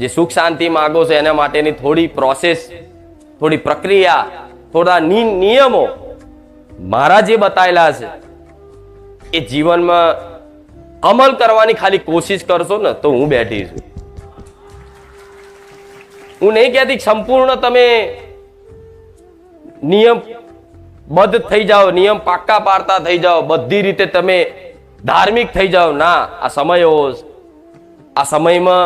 જે સુખ શાંતિ માગો છો એના માટેની થોડી પ્રોસેસ થોડી પ્રક્રિયા, થોડા નિયમો મારા જે બતાવેલા છે, એ જીવનમાં અમલ કરવાની ખાલી કોશિશ કરશો ને તો હું બેઠી છું. હું નહીં કહેતી સંપૂર્ણ તમે નિયમ બદ્ધ થઈ જાઓ, નિયમ પાક્કા પાડતા થઈ જાઓ, બધી રીતે તમે ધાર્મિક થઈ જાઓ. ના, આ સમયો આ સમયમાં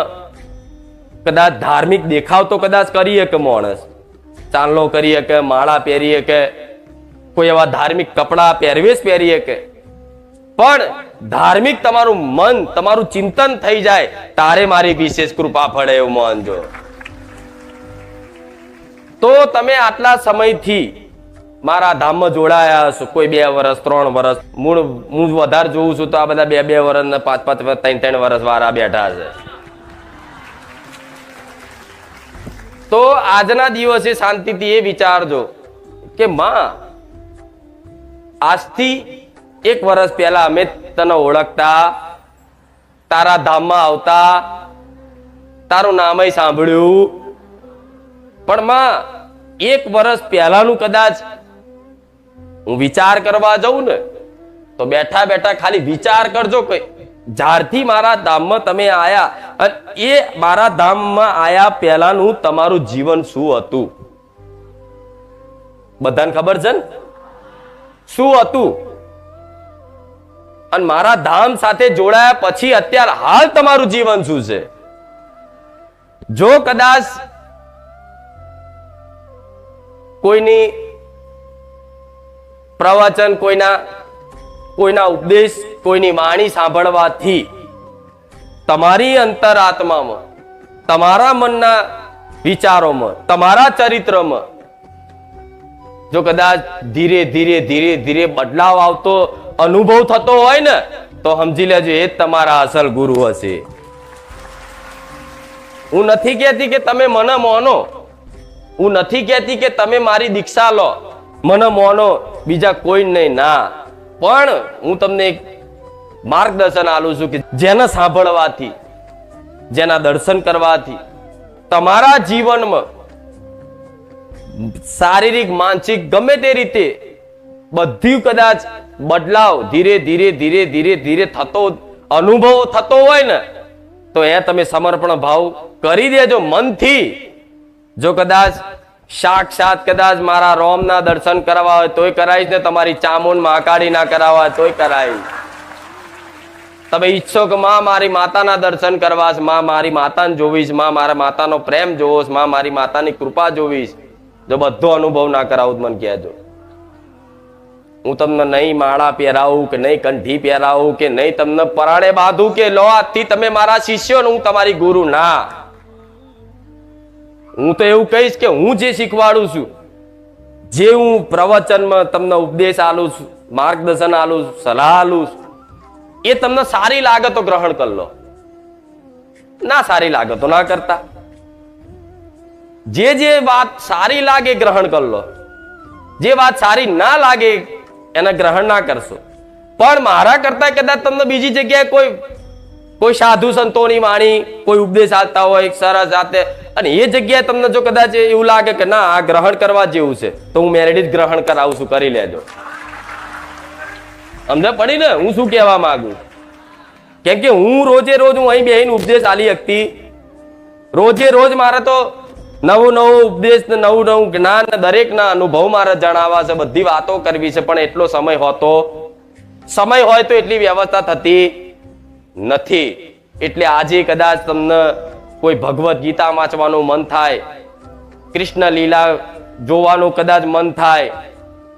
કદાચ ધાર્મિક દેખાવ તો કદાચ કરીએ કે માણસ. ચાંદલો કરીએ કે, માળા પહેરીએ કે, કોઈ એવા ધાર્મિક કપડા પહેરવેશ પહેરીએ કે. પણ ધાર્મિક તમારું મન, તમારું ચિંતન થઈ જાય, તારે મારી વિશેષ કૃપા ફળે એવું માનજો તો તમે આટલા સમયથી મારા ધામમાં જોડાયા છો કોઈ બે વર્ષ ત્રણ વર્ષ મૂળ, હું વધારે જોઉં છું તો આ બધા બે બે વર્ષ ને પાંચ પાંચ, ત્રણ ત્રણ વર્ષ વાળા બેઠા છે. તો આજના દિવસે શાંતિથી એ વિચારજો કે માં, આજથી એક વર્ષ પહેલા અમે તને ઓળખતા, તારા ધામમાં આવતા, તારું નામય સાંભળ્યું. પણ માં, એક વર્ષ પહેલાનું કદાચ હું વિચાર કરવા જાઉં ને, તો બેઠા બેઠા ખાલી વિચાર કરજો કે જ્યારથી મારા ધામમાં તમે આયા અને એ મારા ધામમાં આયા પહેલાનું તમારું જીવન શું હતું? બધાને ખબર છે ને? શું હતું? અને મારા ધામ સાથે જોડાયા પછી અત્યારે હાલ તમારું જીવન શું છે? જો કદાચ કોઈની પ્રવચન, કોઈના કોઈના ઉપદેશ, કોઈની વાણી સાંભળવાથી તમારી અંતરાત્મામાં, તમારા મનના વિચારોમાં, તમારા ચરિત્રમાં જો કદાચ ધીરે ધીરે ધીરે ધીરે બદલાવ આવતો અનુભવ થતો હોય ને, તો સમજી લેજો એ જ તમારા અસલ ગુરુ હશે. હું નથી કહેતી કે તમે મને મોનો. હું નથી કહેતી કે તમે મારી દીક્ષા લો. મને મોનો બીજા કોઈ નહીં, ના. પણ હું તમને એક માર્ગદર્શન આલું છું કે જેને સાંભળવાથી, જેના દર્શન કરવાથી તમારા જીવનમાં શારીરિક, માનસિક ગમે તે રીતે બધી કદાચ બદલાવ ધીરે ધીરે ધીરે ધીરે ધીરે થતો, અનુભવ થતો હોય ને, તો એ તમે સમર્પણ ભાવ કરી દેજો મનથી. જો કદાચ સાક્ષાત કદાચ મારા રોમના દર્શન કરવા હોય તોય કરાવીશ ને, તમારી ચામુંડ મહાકાળી ના કરાવવા તોય કરાવીશ તમે ઈચ્છો કે માં મારી માતાના દર્શન કરવા છે માં મારી માતાને જોવીશમાં મારા માતાનો પ્રેમ જોવોશમાં મારી માતાની કૃપા જોવીશ જો બધો અનુભવ ના કરાવું મને કહેજો. હું તમને નહીં માળા પહેરાવું કે નહીં કંઠી પહેરાવું કે નહીં તમને પરાણે બાંધું કે લો આજથી તમે મારા શિષ્યો હું તમારી ગુરુ ના. હું તો એવું કહીશ કે હું જે શીખવાડું છું જે હું પ્રવચનમાં તમને ઉપદેશ આલું છું માર્ગદર્શન આલું છું, સલાહ આલું છું, એ તમને સારી લાગે ગ્રહણ કરી લો. ના સારી લાગે ના કરતા. જે જે વાત સારી લાગે ગ્રહણ કરી લો. જે વાત સારી ના લાગે એને ગ્રહણ ના કરશો. પણ મારા કરતા કદાચ તમને બીજી જગ્યાએ કોઈ કોઈ સાધુ સંતોની વાણી, કોઈ ઉપદેશ આપતા હોય, સરસ સાથે અને એ જગ્યાએ તમને જો કદાચ એવું લાગે કે ના, આ ગ્રહણ કરવા જેવું છે, તો હું મેરેડિસ ગ્રહણ કરાવું છું, કરી લેજો. સમજ? પડી ને, હું શું કહેવા માંગુ? કેમ કે હું રોજે રોજ હું અહીં બેહીને ઉપદેશ આલી શકતી. રોજે રોજ મારે તો નવું નવું ઉપદેશ નવું નવું જ્ઞાન દરેકના અનુભવ મારે જણાવવા છે, બધી વાતો કરવી છે, પણ એટલો સમય હોતો, સમય હોય તો એટલી વ્યવસ્થા થતી નથી. એટલે આજે કદાચ તમને કોઈ ભગવદ્ ગીતા વાંચવાનું મન થાય, કૃષ્ણ લીલા જોવાનું કદાચ મન થાય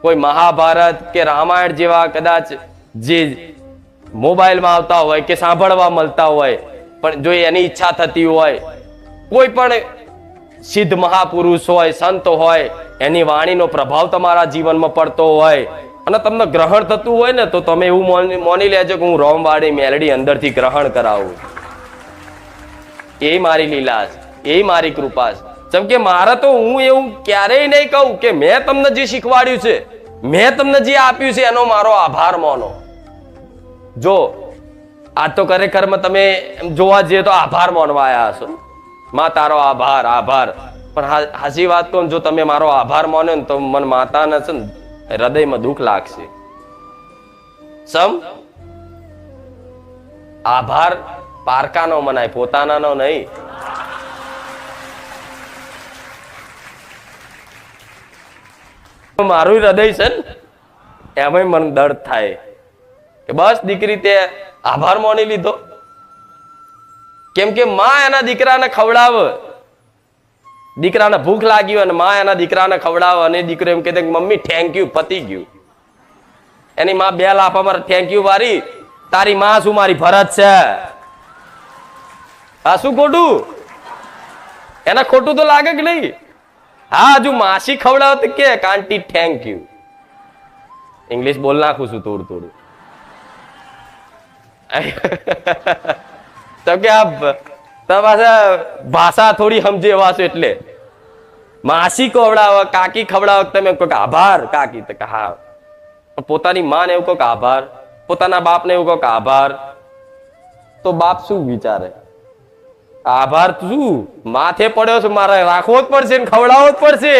કોઈ મહાભારત કે રામાયણ જેવા કદાચ જે મોબાઈલમાં આવતા હોય કે સાંભળવા મળતા હોય, પણ જો એની ઈચ્છા થતી હોય, કોઈ પણ સિદ્ધ મહાપુરુષ હોય, સંત હોય, એની વાણીનો પ્રભાવ તમારા જીવનમાં પડતો હોય, અને તમને ગ્રહણ થતું હોય ને, તો તમે એવું મોની- લેજો કે હું રોમવાળી મેલડી અંદરથી ગ્રહણ કરાવું. એ મારી લીલા છે, એ મારી કૃપા છે. જેમ કે મારે તો હું એવું ક્યારેય નહીં કહું કે મેં તમને જે શીખવાડ્યું છે, મેં તમને જે આપ્યું છે, એનો મારો આભાર માનો. જો, આ તો ખરેખરમાં તમે જોવા જઈએ તો આભાર માનવા આવ્યા હશો. માં, તારો આભાર આભાર. પણ હાજી વાત કહું જો તમે મારો આભાર માનો ને તો મને માતાના છે ને હૃદયમાં દુઃખ લાગશે. સમ? આભાર પારકાનો મનાય, પોતાનાનો નહીં. મારું હૃદય છે ને એમાં મને દર્દ થાય. કે બસ દીકરી તે આભાર માની લીધો. કેમ કે માં એના દીકરાને ખવડાવે. દીકરાને ભૂખ લાગી અને માં એના દીકરાને ખવડાવે અને દીકરો એમ કે મમ્મી થેન્ક યુ પતી ગયું. એની માં બે લાફા મારે થેન્ક યુ વારી, તારી માં શું મારી ફરજ છે? આ શું ખોટું? એને ખોટું તો લાગે કે નહીં? હા હજુ માસી ખવડાવે તો કે કાંટી થેન્ક યુ ઇંગ્લિશ બોલ નાખું છું થોડું થોડું તો કે આ બ- તો પાછા ભાષા થોડી સમજે એવા છો એટલે માસી ખવડાવે કાકી ખવડાવે તો તમે કહો કે આભાર કાકી તો કે હા પણ પોતાની માને એવું કહો કે આભાર પોતાના બાપને એવું કહો કે આભાર તો બાપ શું વિચારે આભાર શું માથે પડ્યો છે, મારે રાખવો જ પડશે ને ખવડાવવો જ પડશે.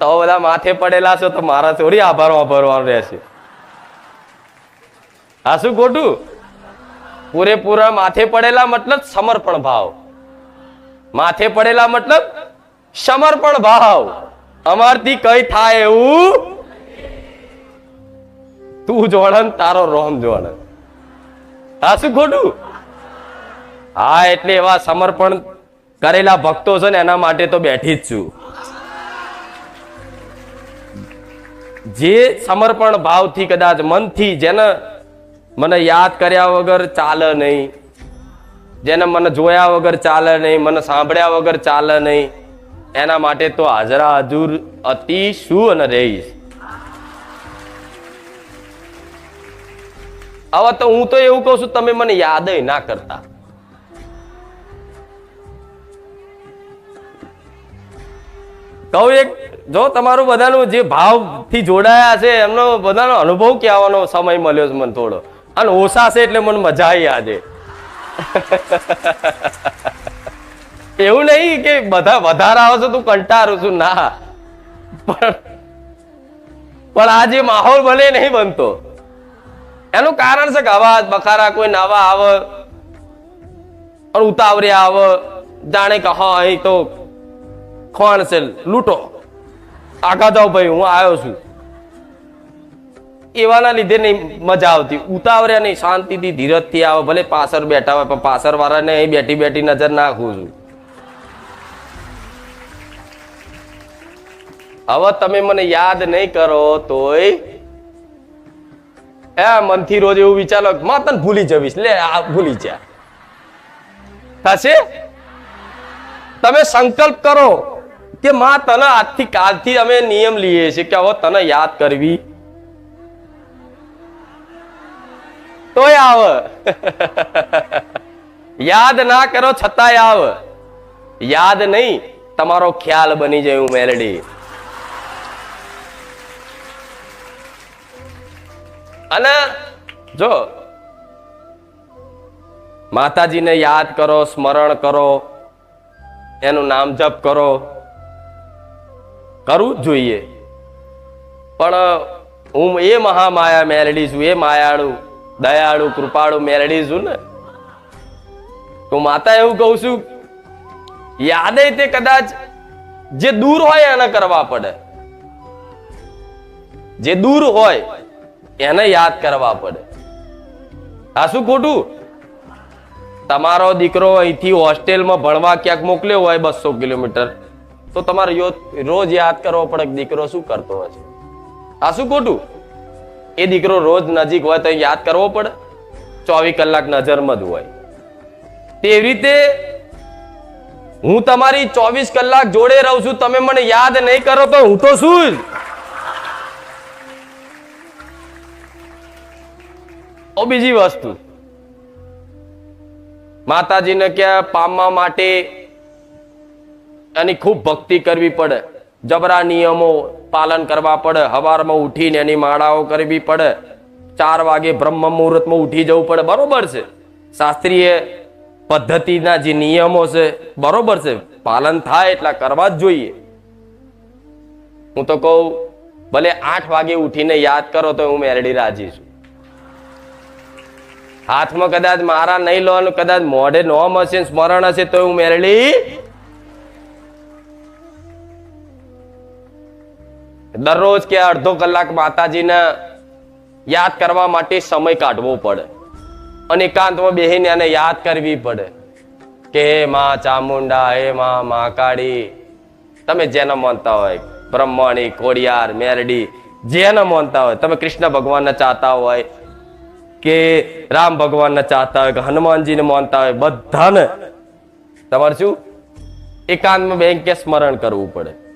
તો બધા માથે પડેલા છો તો મારા થોડી આભાર વાપરવાનો રહેશે. આ શું ખોટું પૂરેપૂરા માથે પડેલા મતલબ સમર્પણ ભાવ. માથે પડેલા મતલબ સમર્પણ ભાવ. અમારથી કઈ થાય એવું? તું જોડન તારો રોમ જોડન હા, શું ખોટું? હા, એટલે એવા સમર્પણ કરેલા ભક્તો છે ને, એના માટે તો બેઠી જ છું. જે સમર્પણ ભાવથી કદાચ મનથી જેને મને યાદ કર્યા વગર ચાલે નહીં, જેને મને જોયા વગર ચાલે નહીં, મને સાંભળ્યા વગર ચાલે નહીં, એના માટે તો હાજરા હજુર અતિ શું અને રહીશ. હવે તો હું તો એવું કહું છું, તમે મને યાદ ના કરતા. કહું એક, જો તમારું બધાનું જે ભાવથી જોડાયા છે, એમનો બધાનો અનુભવ કહેવાનો સમય મળ્યો છે મને થોડો. અને ઓછા છે એટલે મને મજા આવી આજે. એવું નહીં કે બધા વધારે આવે છે તું કંટાળું છું, ના. પણ પણ આ જે માહોલ બને નહીં બનતો. એનું કારણ છે કે અવાજ બખારા કોઈ નવા આવે, અને ઉતાવળ્યા આવે. જાણે કે હા, અહીં તો ખોણ છે, લૂંટો. આગા જાઓ ભાઈ, હું આવ્યો છું. એવાના લીધે નહીં મજા આવતી. ઉતાવળ્યા નહીં શાંતિથી ધીરજથી આવે, ભલે પાછળ બેઠા હોય, પણ પાછળ વાળાને અહીં બેઠી બેઠી નજર નાખું છું. હવે તમે મને યાદ નહીં કરો તોય એ મનથી રોજ એવું વિચારો માં તને ભૂલી જવીશ. લે, આ ભૂલી જા. થશે? તમે સંકલ્પ કરો કે માં તને આજથી કાલથી અમે નિયમ લઈએ છીએ કે હવે તને યાદ કરવી. તોય આવે. યાદ ના કરો છતાંય આવે. યાદ નહીં, તમારો ખ્યાલ બની જાય હું મેલડી. અને જો, માતાજીને યાદ કરો, સ્મરણ કરો, એનું નામ જપ કરો, કરવું જ જોઈએ. પણ, હું એ મહામાયા મેળડી છું, એ માયાળુ, દયાળુ, કૃપાળુ મેળડી છું ને. તો માતા એવું કહું છું યાદે તે કદાચ જે દૂર હોય એને કરવા પડે. જે દૂર હોય એને યાદ કરવા પડે. આ શું ખોટું? તમારો દીકરો અહીંથી હોસ્ટેલમાં ભણવા ક્યાંક મોકલ્યો હોય બસો કિલોમીટર. તો તમારે રોજ યાદ કરવો પડે દીકરો શું કરતો હશે આ શું ખોટું? એ દીકરો રોજ નજીક હોય તો યાદ કરવો પડે? ચોવીસ કલાક નજરમાં જ હોય. તેવી રીતે હું તમારી ચોવીસ કલાક જોડે રહું છું, તમે મને યાદ નહીં કરો તો હું તો શું? ઓ બીજી વસ્તુ. માતાજીને ક્યાં પામવા માટે એની ખૂબ ભક્તિ કરવી પડે. જબરા નિયમો પાલન કરવા પડે. હવારમાં ઉઠીને એની માળાઓ કરવી પડે. ચાર વાગે બ્રહ્મ મુહૂર્તમાં ઉઠી જવું પડે. બરોબર છે. શાસ્ત્રીય પદ્ધતિના જે નિયમો છે, બરોબર છે. પાલન થાય એટલા કરવા જ જોઈએ. હું તો કહું, ભલે આઠ વાગે ઉઠીને યાદ કરો તો હું મેરડી રાજી છું. હાથમાં કદાચ મારા નહીં લો કદાચ મોઢે નોમ હશે સ્મરણ હશે તો હું મેરડી દરરોજ કે અડધો કલાક માતાજીને યાદ કરવા માટે સમય કાઢવો પડે. અને એકાંતમાં બેહીને એને યાદ કરવી પડે કે હે માં ચામુંડા, હે માં મહાકાળી, તમે જેને માનતા હોય, બ્રહ્માણી કોડિયાર મેરડી, જેને માનતા હોય, તમે કૃષ્ણ ભગવાનને ચાહતા હોય કે રામ ભગવાનને ચાહતા હોય કે હનુમાનજીને માનતા હોય બધાને. તમારે શું? એકાંતમાં બેંકે સ્મરણ કરવું પડે.